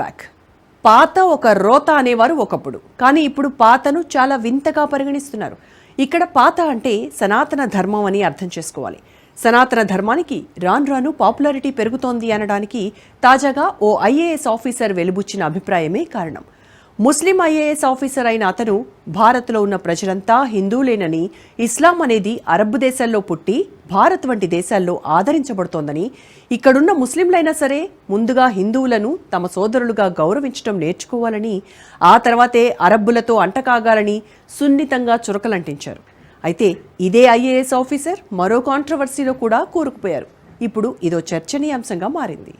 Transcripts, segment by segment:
Back పాత ఒక రోత అనేవారు ఒకప్పుడు. కానీ ఇప్పుడు పాతను చాలా వింతగా పరిగణిస్తున్నారు. ఇక్కడ పాత అంటే సనాతన ధర్మం అని అర్థం చేసుకోవాలి. సనాతన ధర్మానికి రాను రాను పాపులారిటీ పెరుగుతోంది అనడానికి తాజాగా ఓ ఐఏఎస్ ఆఫీసర్ వెలుబుచ్చిన అభిప్రాయమే కారణం. ముస్లిం ఐఏఎస్ ఆఫీసర్ అయిన అతను భారత్లో ఉన్న ప్రజలంతా హిందువులేనని ఇస్లాం అనేది అరబ్ దేశాల్లో పుట్టి భారత్ వంటి దేశాల్లో ఆదరించబడుతోందని ఇక్కడున్న ముస్లింలైనా సరే ముందుగా హిందువులను తమ సోదరులుగా గౌరవించడం నేర్చుకోవాలని ఆ తర్వాతే అరబ్బులతో అంటకాగాలని సున్నితంగా చురకలంటించారు. అయితే ఇదే ఐఏఎస్ ఆఫీసర్ మరో కాంట్రవర్సీలో కూడా కూరుకుపోయారు. ఇప్పుడు ఇదో చర్చనీయాంశంగా మారింది.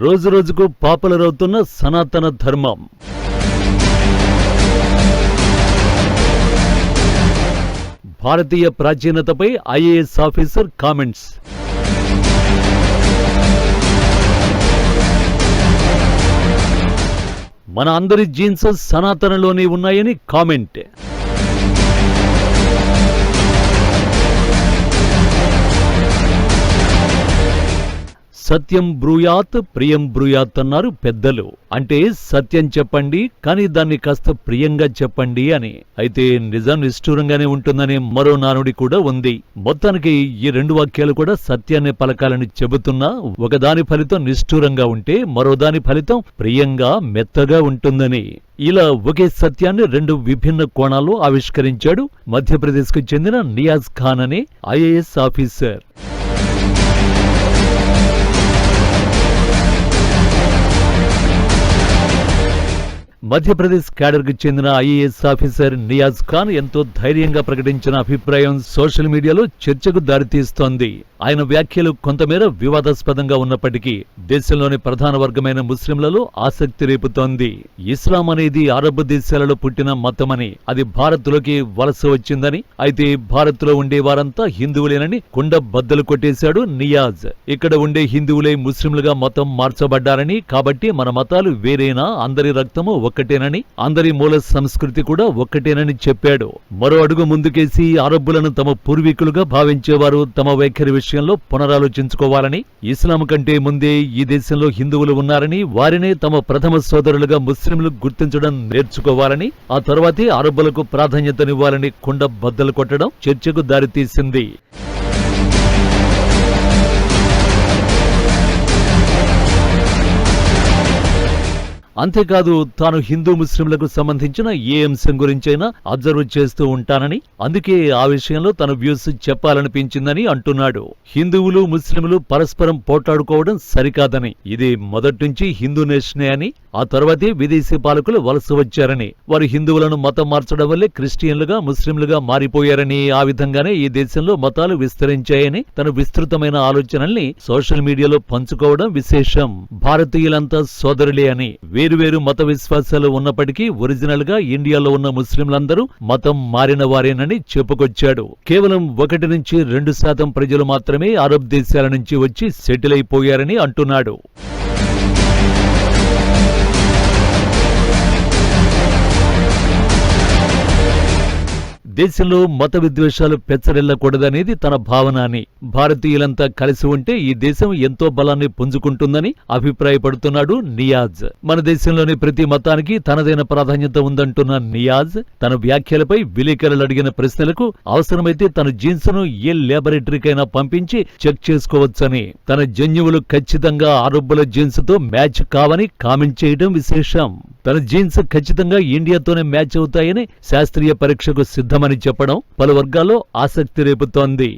రోజు రోజుకు పాపులర్ అవుతున్న సనాతన ధర్మం. భారతీయ ప్రాచీనతపై ఐఏఎస్ ఆఫీసర్ కామెంట్స్. మన అందరి జీన్స్ సనాతనలోనే ఉన్నాయని కామెంట్. సత్యం బ్రూయాత్ ప్రియం బ్రూయాత్ అన్నారు పెద్దలు. అంటే సత్యం చెప్పండి కానీ దాన్ని కాస్త ప్రియంగా చెప్పండి అని. అయితే నిజం నిష్ఠూరంగానే ఉంటుందనే మరో నానుడి కూడా ఉంది. మొత్తానికి ఈ రెండు వాక్యాలు కూడా సత్యాన్ని పలకాలని చెబుతున్నా ఒకదాని ఫలితం నిష్ఠూరంగా ఉంటే మరో దాని ఫలితం ప్రియంగా మెత్తగా ఉంటుందని. ఇలా ఒకే సత్యాన్ని రెండు విభిన్న కోణాల్లో ఆవిష్కరించాడు మధ్యప్రదేశ్కు చెందిన నియాజ్ ఖాన్ అనే ఐఏఎస్ ఆఫీసర్. మధ్యప్రదేశ్ క్యాడర్కు చెందిన ఐఏఎస్ ఆఫీసర్ నియాజ్ ఖాన్ ఎంతో ధైర్యంగా ప్రకటించిన అభిప్రాయం సోషల్ మీడియాలో చర్చకు దారితీస్తోంది. ఆయన వ్యాఖ్యలు కొంతమేర వివాదాస్పదంగా ఉన్నప్పటికీ దేశంలోని ప్రధాన వర్గమైన ముస్లింలలో ఆసక్తి రేపుతోంది. ఇస్లాం అనేది అరబ్ దేశాలలో పుట్టిన మతమని అది భారత్లోకి వలస వచ్చిందని అయితే భారత్లో ఉండే వారంతా హిందువులేనని కుండ బద్దలు కొట్టేశాడు నియాజ్. ఇక్కడ ఉండే హిందువులే ముస్లింలుగా మతం మార్చబడ్డారని కాబట్టి మన మతాలు వేరేనా? అందరి రక్తము ఒక్కటేనని అందరి మూల సంస్కృతి కూడా ఒక్కటేనని చెప్పాడు. మరో అడుగు ముందుకేసి అరబ్బులను తమ పూర్వీకులుగా భావించేవారు తమ వైఖరి విషయంలో పునరాలోచించుకోవాలని ఇస్లాం కంటే ముందే ఈ దేశంలో హిందువులు ఉన్నారని వారినే తమ ప్రథమ సోదరులుగా ముస్లింలు గుర్తించడం నేర్చుకోవాలని ఆ తర్వాతే అరబ్బులకు ప్రాధాన్యతనివ్వాలని కుండ బద్దలు కొట్టడం చర్చకు దారితీసింది. అంతేకాదు తాను హిందూ ముస్లింలకు సంబంధించిన ఏ అంశం గురించైనా అబ్జర్వ్ చేస్తూ ఉంటానని అందుకే ఆ విషయంలో తన వ్యూస్ చెప్పాలనిపించిందని అంటున్నాడు. హిందువులు ముస్లింలు పరస్పరం పోట్లాడుకోవడం సరికాదని ఇది మొదట్నుంచి హిందూ నేషనే అని ఆ తర్వాతే విదేశీ పాలకులు వలస వచ్చారని వారు హిందువులను మతం మార్చడం వల్లే క్రిస్టియన్లుగా ముస్లింలుగా మారిపోయారని ఆ విధంగానే ఈ దేశంలో మతాలు విస్తరించాయని తన విస్తృతమైన ఆలోచనల్ని సోషల్ మీడియాలో పంచుకోవడం విశేషం. భారతీయులంతా సోదరులే అని వేరువేరు మత విశ్వాసాలు ఉన్నప్పటికీ ఒరిజినల్గా ఇండియాలో ఉన్న ముస్లింలందరూ మతం మారిన వారేనని చెప్పుకొచ్చాడు. కేవలం ఒకటి నుంచి రెండు శాతం ప్రజలు మాత్రమే అరబ్ దేశాల నుంచి వచ్చి సెటిల్ అయిపోయారని అంటున్నాడు. దేశంలో మత విద్వేషాలు పెచ్చరిల్లకూడదనేది తన భావన అని భారతీయులంతా కలిసి ఉంటే ఈ దేశం ఎంతో బలాన్ని పుంజుకుంటుందని అభిప్రాయపడుతున్నాడు నియాజ్. మన దేశంలోని ప్రతి మతానికి తనదైన ప్రాధాన్యత ఉందంటున్న నియాజ్ తన వ్యాఖ్యలపై విలేకరులు అడిగిన ప్రశ్నలకు అవసరమైతే తన జీన్స్ను ఏ ల్యాబొరేటరీకైనా పంపించి చెక్ చేసుకోవచ్చని. తన జన్యువులు ఖచ్చితంగా ఆరోగ్యుల జీన్స్తో మ్యాచ్ కావని కామెంట్ చేయడం విశేషం. తన జీన్స్ ఖచ్చితంగా ఇండియాతోనే మ్యాచ్ అవుతాయని శాస్త్రీయ పరీక్షకు సిద్ధమని చెప్పడం పలు వర్గాల్లో ఆసక్తి రేపుతోంది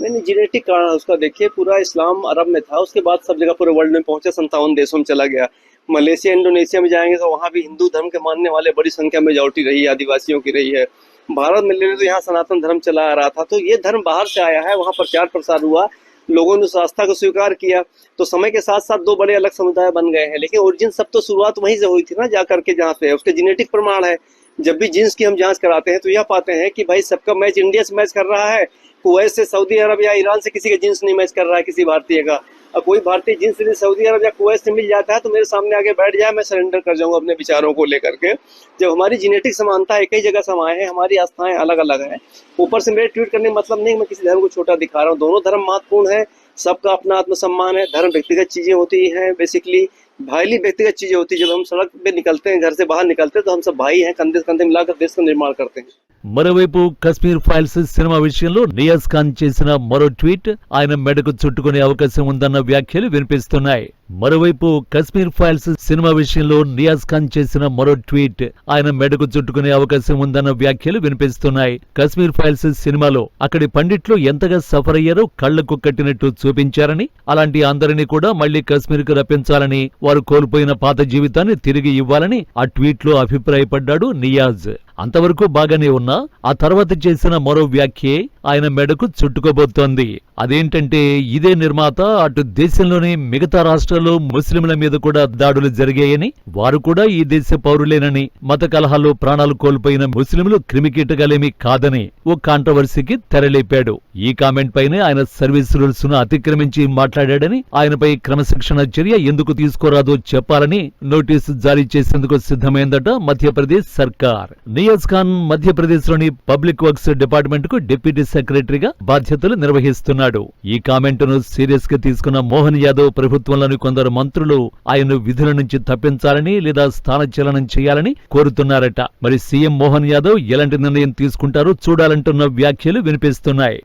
नहीं नहीं जेनेटिक कारण है उसका देखिए पूरा इस्लाम अरब में था उसके बाद सब जगह पूरे वर्ल्ड में पहुंचे संतावन देशों में चला गया मलेशिया इंडोनेशिया में जाएंगे तो वहाँ भी हिंदू धर्म के मानने वाले बड़ी संख्या में मेजोरिटी रही है आदिवासियों की रही है भारत में ले लो तो यहाँ सनातन धर्म चला आ रहा था तो ये धर्म बाहर से आया है वहाँ प्रचार प्रसार हुआ लोगों ने आस्था को स्वीकार किया तो समय के साथ साथ दो बड़े अलग समुदाय बन गए हैं। लेकिन ओरिजिन सब तो शुरुआत वहीं से हुई थी ना जा करके जहाँ से उसके जेनेटिक प्रमाण है। जब भी जीन्स की हम जाँच कराते हैं तो यह पाते हैं कि भाई सबका मैच इंडिया से मैच कर रहा है, कुवैत से सऊदी अरब या ईरान से किसी का जींस नहीं मैच कर रहा है किसी भारतीय का। और कोई भारतीय जिनसे यदि सऊदी अरब या कुवैत से मिल जाता है तो मेरे सामने आगे बैठ जाए, मैं सरेंडर कर जाऊँगा अपने विचारों को लेकर के। जब हमारी जीनेटिक समानता एक ही जगह समाये है, हमारी आस्थाएँ अलग अलग है। ऊपर से मेरे ट्वीट करने का मतलब नहीं, मैं किसी धर्म को छोटा दिखा रहा हूँ। दोनों धर्म महत्वपूर्ण है। सबका अपना आत्मसम्मान है। धर्म व्यक्तिगत चीज़ें होती हैं बेसिकली भाईली व्यक्तिगत चीजें होती है जब हम सड़क पे निकलते हैं घर से बाहर निकलते हैं तो हम सब भाई हैं कंधे से कंधे मिलाकर देश का निर्माण करते हैं మరోవైపు కశ్మీర్ ఫైల్స్ సినిమా విషయంలో నియాజ్ ఖాన్ చేసిన మరో ట్వీట్ ఆయన మెడకు చుట్టుకునే అవకాశం ఉందన్న వ్యాఖ్యలు వినిపిస్తున్నాయి మరోవైపు కశ్మీర్ ఫైల్స్ సినిమా విషయంలో నియాజ్ ఖాన్ చేసిన మరో ట్వీట్. ఆయన మెడకు చుట్టుకునే అవకాశం ఉందన్న వ్యాఖ్యలు వినిపిస్తున్నాయి. కశ్మీర్ ఫైల్స్ సినిమాలో అక్కడి పండిట్లు ఎంతగా సఫర్ అయ్యారో కళ్ళకు కట్టినట్టు చూపించారని అలాంటి అందరినీ కూడా మళ్ళీ కశ్మీర్కు రప్పించాలని వారు కోల్పోయిన పాత జీవితాన్ని తిరిగి ఇవ్వాలని ఆ ట్వీట్లో అభిప్రాయపడ్డాడు నియాజ్. అంతవరకు బాగానే ఉన్నా ఆ తర్వాత చేసిన మరో వ్యాఖ్యే ఆయన మెడకు చుట్టుకోబోతోంది. అదేంటంటే ఇదే నిర్మాత అటు దేశంలోని మిగతా రాష్ట్రాల్లో ముస్లింల మీద కూడా దాడులు జరిగాయని వారు కూడా ఈ దేశ పౌరులేనని మత కలహాలు ప్రాణాలు కోల్పోయిన ముస్లింలు క్రిమికీటకాలేమీ కాదని ఓ కాంట్రవర్సీకి తెరలేపాడు. ఈ కామెంట్ పైనే ఆయన సర్వీస్ రూల్స్ను అతిక్రమించి మాట్లాడాడని ఆయనపై క్రమశిక్షణ చర్య ఎందుకు తీసుకోరాదో చెప్పాలని నోటీసు జారీ చేసేందుకు సిద్ధమైందట మధ్యప్రదేశ్ సర్కార్. నియాజ్ ఖాన్ మధ్యప్రదేశ్లోని పబ్లిక్ వర్క్స్ డిపార్ట్మెంట్కు డిప్యూటీ సెక్రటరీగా బాధ్యతలు నిర్వహిస్తున్నాడు. ఈ కామెంటును సీరియస్గా తీసుకున్న మోహన్ యాదవ్ ప్రభుత్వంలోని కొందరు మంత్రులు ఆయన విధుల నుంచి తప్పించాలని లేదా స్థానచలనం చేయాలని కోరుతున్నారట. మరి సీఎం మోహన్ యాదవ్ ఎలాంటి నిర్ణయం తీసుకుంటారో చూడాలంటున్న వ్యాఖ్యలు వినిపిస్తున్నాయి.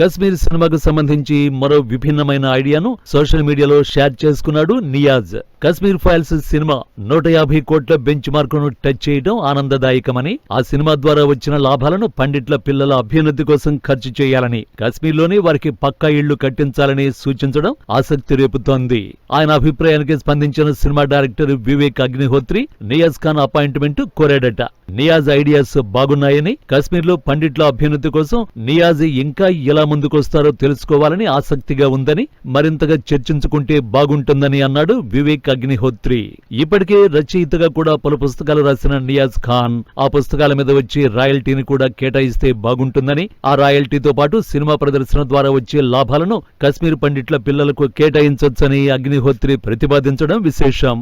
కశ్మీర్ సినిమాకు సంబంధించి మరో విభిన్నమైన ఐడియాను సోషల్ మీడియాలో షేర్ చేసుకున్నాడు నియాజ్. కశ్మీర్ ఫైల్స్ సినిమా నూట యాభై కోట్ల బెంచ్ మార్కును టచ్ చేయడం ఆనందదాయకమని ఆ సినిమా ద్వారా వచ్చిన లాభాలను పండిట్ల పిల్లల అభ్యున్నతి కోసం ఖర్చు చేయాలని కశ్మీర్లోనే వారికి పక్కా ఇళ్ళు కట్టించాలని సూచించడం ఆసక్తి రేపుతోంది. ఆయన అభిప్రాయానికి స్పందించిన cinema director Vivek Agnihotri Niaz Khan appointment కోరాడట. Niaz ideas బాగున్నాయని కశ్మీర్లో పండిట్ల అభ్యున్నతి కోసం నియాజ్ ఇంకా ఎలా ముందుకొస్తారో తెలుసుకోవాలని ఆసక్తిగా ఉందని మరింతగా చర్చించుకుంటే బాగుంటుందని అన్నాడు వివేక్ అగ్నిహోత్రి. ఇప్పటికే రచయితగా కూడా పలు పుస్తకాలు రాసిన నియాజ్ ఖాన్ ఆ పుస్తకాల మీద వచ్చే రాయల్టీని కూడా కేటాయిస్తే బాగుంటుందని ఆ రాయల్టీతో పాటు సినిమా ప్రదర్శన ద్వారా వచ్చే లాభాలను కశ్మీర్ పండిట్ల పిల్లలకు కేటాయించొచ్చని అగ్నిహోత్రి ప్రతిపాదించడం విశేషం.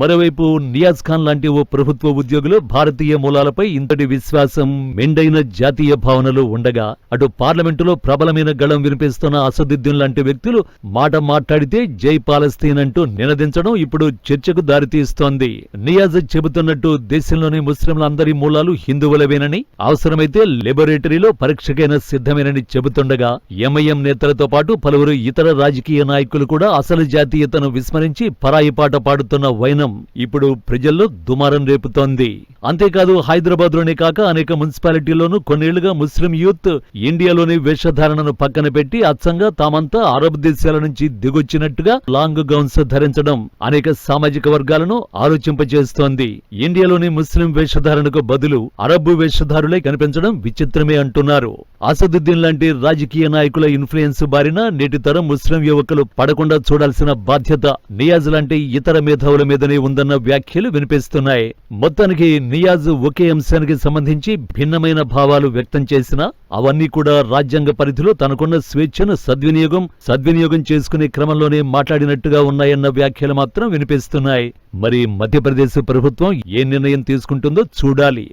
మరోవైపు నియాజ్ ఖాన్ లాంటి ఓ ప్రభుత్వ ఉద్యోగులు భారతీయ మూలాలపై ఇంతటి విశ్వాసం మెండైన జాతీయ భావనలు ఉండగా అటు పార్లమెంటులో ప్రబలమైన గళం వినిపిస్తున్న అసదుద్దీన్ లాంటి వ్యక్తులు మాట మాట్లాడితే జై పాలస్తీన్ అంటూ నినదించడం ఇప్పుడు చర్చకు దారితీస్తోంది. నియాజ్ చెబుతున్నట్టు దేశంలోని ముస్లింలందరి మూలాలు హిందువులవేనని అవసరమైతే లెబొరేటరీలో పరీక్షకైనా సిద్ధమేనని చెబుతుండగా ఎంఐఎం నేతలతో పాటు పలువురు ఇతర రాజకీయ నాయకులు కూడా అసలు జాతీయతను విస్మరించి పరాయి పాట పాడుతున్న వైనం ఇప్పుడు ప్రజల్లో దుమారం రేపుతోంది. అంతేకాదు హైదరాబాద్లోనే కాక అనేక మున్సిపాలిటీల్లోనూ కొన్నేళ్ళుగా ముస్లిం యూత్ ఇండియాలోని వేషధారణను పక్కన పెట్టి అచ్చంగా తామంతా అరబ్ దేశాల నుంచి దిగొచ్చినట్టుగా లాంగ్ గౌన్స్ ధరించడం అనేక సామాజిక వర్గాలను ఆలోచింపజేస్తోంది. ఇండియాలోని ముస్లిం వేషధారణకు బదులు అరబ్బు వేషధారులే కనిపించడం విచిత్రమే అంటున్నారు. అసదుద్దీన్ లాంటి రాజకీయ నాయకుల ఇన్ఫ్లుయెన్స్ బారిన నేటి తరం ముస్లిం యువకులు పడకుండా చూడాల్సిన బాధ్యత నియాజ్ లాంటి ఇతర మేధావుల మీదనే ఉందన్న వ్యాఖ్యలు వినిపిస్తున్నాయి. మొత్తానికి నియాజ్ ఒకే అంశానికి సంబంధించి భిన్నమైన భావాలు వ్యక్తం చేసినా అవన్నీ కూడా రాజ్యాంగ పరిధిలో తనకున్న స్వేచ్ఛను సద్వినియోగం సద్వినియోగం చేసుకునే క్రమంలోనే మాట్లాడినట్టుగా ఉన్నాయన్న వ్యాఖ్యలు మాత్రం వినిపిస్తున్నాయి. మరి మధ్యప్రదేశ్ ప్రభుత్వం ఏ నిర్ణయం తీసుకుంటుందో చూడాలి.